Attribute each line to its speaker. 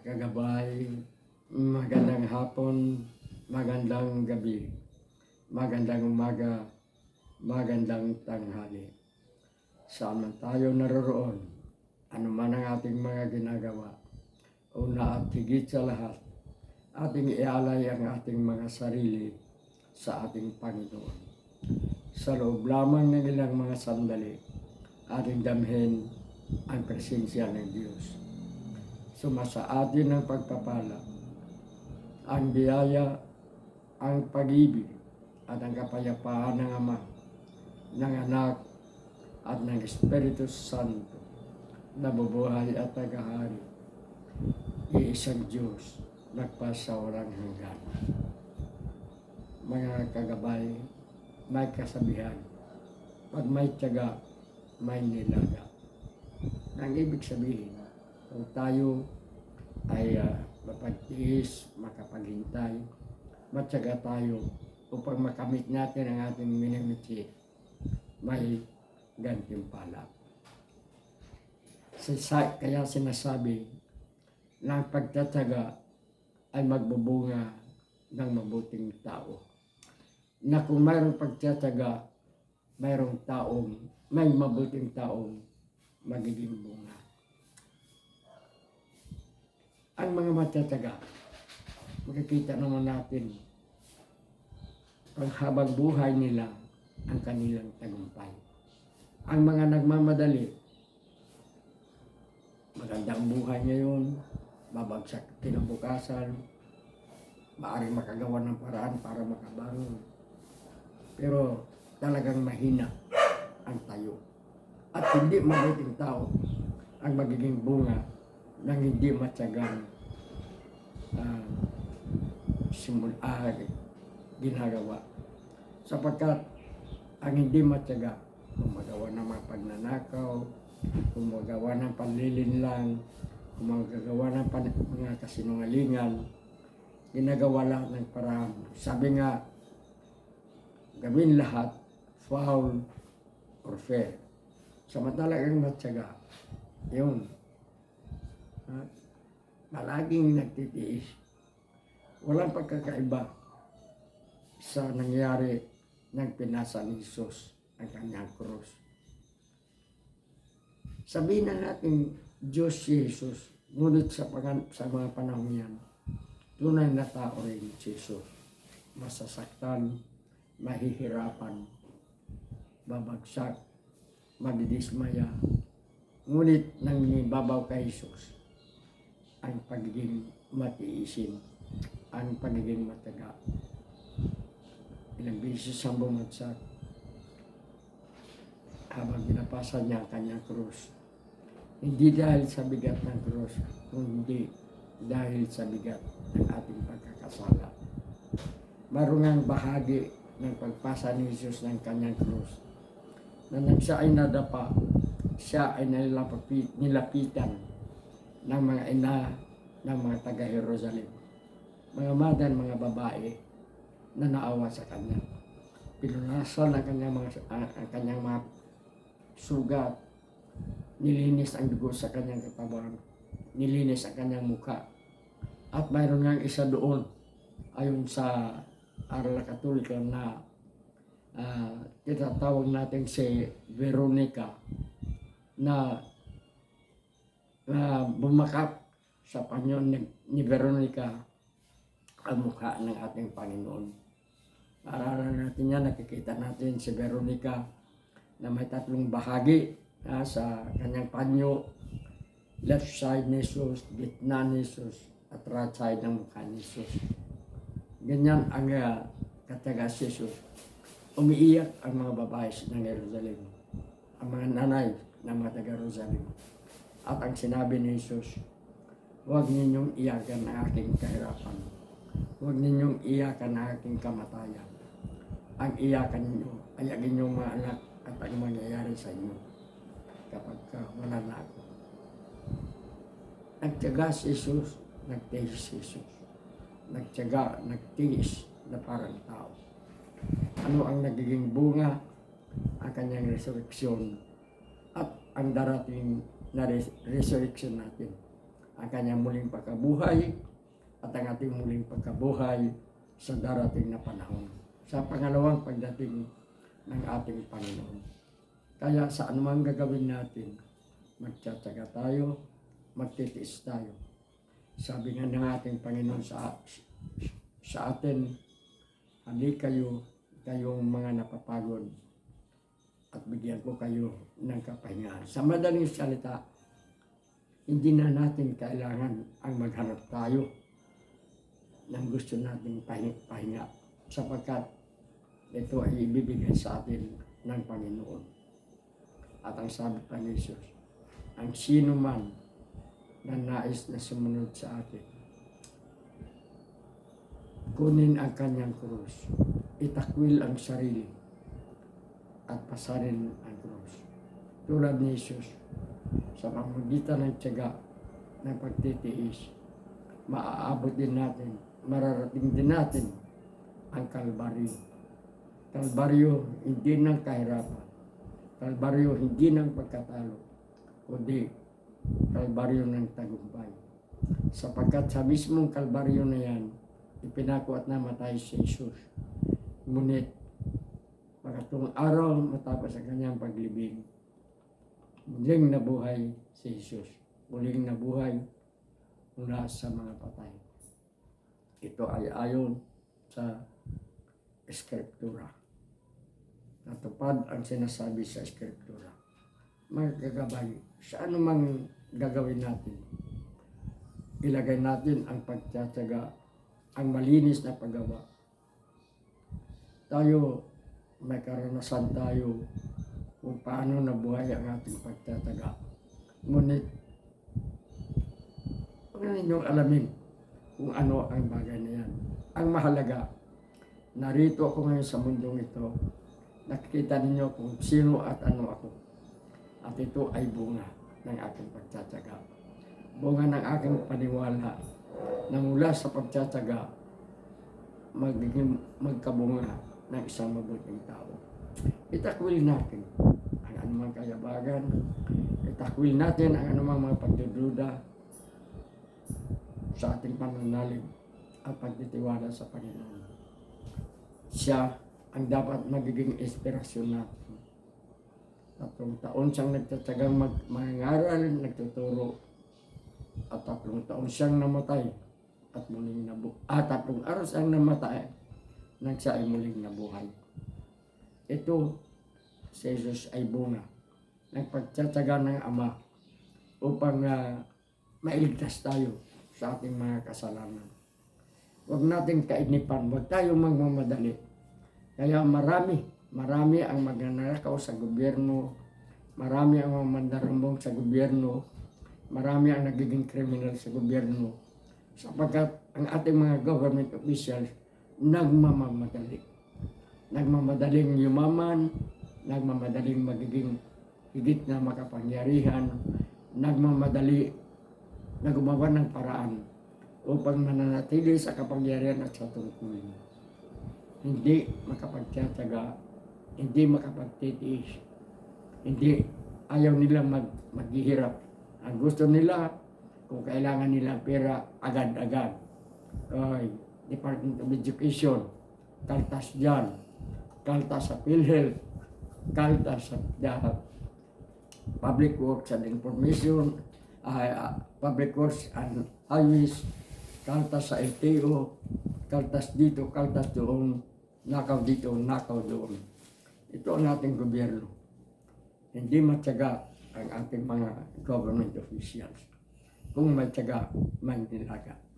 Speaker 1: kagabay, magandang hapon, magandang gabi, magandang umaga, magandang tanghali. Saan man tayo naroroon, ano man ang ating mga ginagawa, una at higit sa lahat, ating ialay ang ating mga sarili sa ating Panginoon. Sa loob lamang ng ilang mga sandali, ating damhin ang presensya ng Diyos. Sumasa atin ang pagpapala, ang biyaya, ang pag-ibig, at ang kapayapaan ng Ama, ng Anak, at ng Espiritu Santo, na bubuhay at tagahari, iisang Diyos, nagpasawalang hanggan. Mga kagabay, may kasabihan, pag may tiyaga, may nilaga. Ang ibig sabihin, kung tayo ay uh, mapagtiis, makapaghintay, matyaga tayo upang makamit natin ang ating minimiti, may gantimpala. Sisa, kaya sinasabi na ang pagtatyaga ay magbubunga ng mabuting tao. Na kung mayroong pagtatyaga, mayroong taong, may mabuting taong magiging bunga. Ang mga matatyaga, makikita naman natin paghabang buhay nila ang kanilang tagumpay. Ang mga nagmamadali, magandang buhay ngayon, babagsak kinabukasan, maaaring makagawa ng paraan para makabangon. Pero talagang mahina ang tayo. At hindi mabuting tao ang magiging bunga ng hindi matyagang uh, simul ah, ginagawa. Sapagkat ang hindi matyaga, kung magawa ng mga pagnanakaw, kung magawa ng panlilinlang, kung magagawa ng pan- mga kasinungalingan, ginagawa lahat ng paraan. Sabi nga, gawin lahat, foul or fair. Samantalang ang matyaga, yun, ha? palaging nagtitiis. Walang pagkakaiba sa nangyari ng pinasa ni Jesus ang kanyang krus. Sabihin na natin, Diyos si Jesus, ngunit sa, pangan, sa mga panahon yan, tunay na tao rin si Jesus. Masasaktan, mahihirapan, babagsak, madidismaya. Ngunit nang babaw kay Jesus, ang pagiging matiisin, ang pagiging mataga. Ilang beses ang bumagsak habang pinapasa niya ang kanyang krus. Hindi dahil sa bigat ng krus, kundi dahil sa bigat ng ating pagkakasala. Marungang bahagi ng pagpasa ni Jesus ng kanyang krus na nang siya ay nadapa, siya ay nilapit, nilapitan ng mga ina ng mga taga Jerusalem. Mga madan, mga babae na naawa sa kanya. Pinunasan ang kanyang mga, ang, ang kanyang mga sugat. Nilinis ang dugo sa kanyang katawan. Nilinis ang kanyang mukha. At mayroon nga isa doon, ayon sa aral na katolika na uh, tinatawag natin si Veronica na na bumakap sa panyon ni, ni Veronica ang mukha ng ating Panginoon. Aralan natin yan, nakikita natin si Veronica na may tatlong bahagi ah, sa kanyang panyo. Left side ni Jesus, gitna ni Jesus, at right side ng mukha ni Jesus. Ganyan ang uh, kataga si Jesus. Umiiyak ang mga babae ng Jerusalem. Ang mga nanay ng mga taga Jerusalem. At ang sinabi ni Jesus, huwag ninyong iyakan ang aking kahirapan. Huwag ninyong iyakan ang aking kamatayan. Ang iyakan ninyo ay ang inyong mga anak at ang mangyayari sa inyo kapag ka wala na ako. Nagtyaga si Jesus, nagtiis si Jesus. Nagtyaga, nagtiis na parang tao. Ano ang nagiging bunga? Ang kanyang resurreksyon at ang darating na res- resurrection natin ang kanyang muling pagkabuhay at ang ating muling pagkabuhay sa darating na panahon. Sa pangalawang pagdating ng ating Panginoon. Kaya sa anumang gagawin natin, magtsatsaga tayo, magtitiis tayo. Sabi nga ng ating Panginoon sa, sa atin, hindi kayo, kayong mga napapagod at bigyan ko kayo ng kapahingaan. Sa madaling salita, hindi na natin kailangan ang maghanap tayo ng gusto nating pahinga sapagkat ito ay ibibigay sa atin ng Panginoon. At ang sabi pa ni Jesus, ang sino man na nais na sumunod sa atin, kunin ang kanyang krus, itakwil ang sarili, at pasarin ang krus. Tulad ni Jesus, sa pamagitan ng tiyaga ng pagtitiis, maaabot din natin, mararating din natin ang Kalbaryo. Kalbaryo hindi ng kahirapan. Kalbaryo hindi ng pagkatalo, kundi Kalbaryo ng tagumpay. Sapagkat sa mismong Kalbaryo na yan, ipinako at namatay si Jesus. Ngunit, pagkatong araw matapos ang kanyang paglibing, muling nabuhay si Jesus. Muling nabuhay mula sa mga patay. Ito ay ayon sa Eskriptura. Natupad ang sinasabi sa Eskriptura. Magagabay sa anumang gagawin natin. Ilagay natin ang pagtsatsaga, ang malinis na paggawa. Tayo, may karanasan tayo kung paano nabuhay ang ating pagtataga. Ngunit, huwag ninyong alamin kung ano ang bagay na yan. Ang mahalaga, narito ako ngayon sa mundong ito, nakikita ninyo kung sino at ano ako. At ito ay bunga ng aking pagtsatsaga. Bunga ng aking paniwala na mula sa pagtsatsaga, magiging magkabunga ng isang mabuting tao. Itakwil natin ang anumang kayabagan, itakwil natin ang anumang mga pagdududa sa ating pananalig at pagtitiwala sa Panginoon. Siya ang dapat magiging inspirasyon natin. Tatlong taon siyang nagtatsagang mag mangaral, nagtuturo, at tatlong taon siyang namatay at muling nabu at tatlong araw siyang namatay nang siya ay muling nabuhay. Ito, si Jesus ay bunga ng pagtsatsaga ng Ama upang uh, mailigtas tayo sa ating mga kasalanan. Huwag natin kainipan, huwag tayo magmamadali. Kaya marami, marami ang magnanakaw sa gobyerno, marami ang mandarambong sa gobyerno, marami ang nagiging kriminal sa gobyerno, sapagkat ang ating mga government officials nagmamamadali. Nagmamadaling yumaman, nagmamadaling magiging higit na makapangyarihan, nagmamadali na gumawa ng paraan upang mananatili sa kapangyarihan at sa tungkulin. Hindi makapagtsatsaga, hindi makapagtitiis, hindi ayaw nila mag, maghihirap. Ang gusto nila, kung kailangan nila pera, agad-agad. Ay, Department of Education, kaltas dyan, kaltas sa PhilHealth, kaltas sa DAHAP, Public Works and Information, uh, Public Works and Highways, kaltas sa LTO, kaltas dito, kaltas doon, nakaw dito, nakaw doon. Ito ang ating gobyerno. Hindi matyaga ang ating mga government officials. Kung matyaga, may nilaga.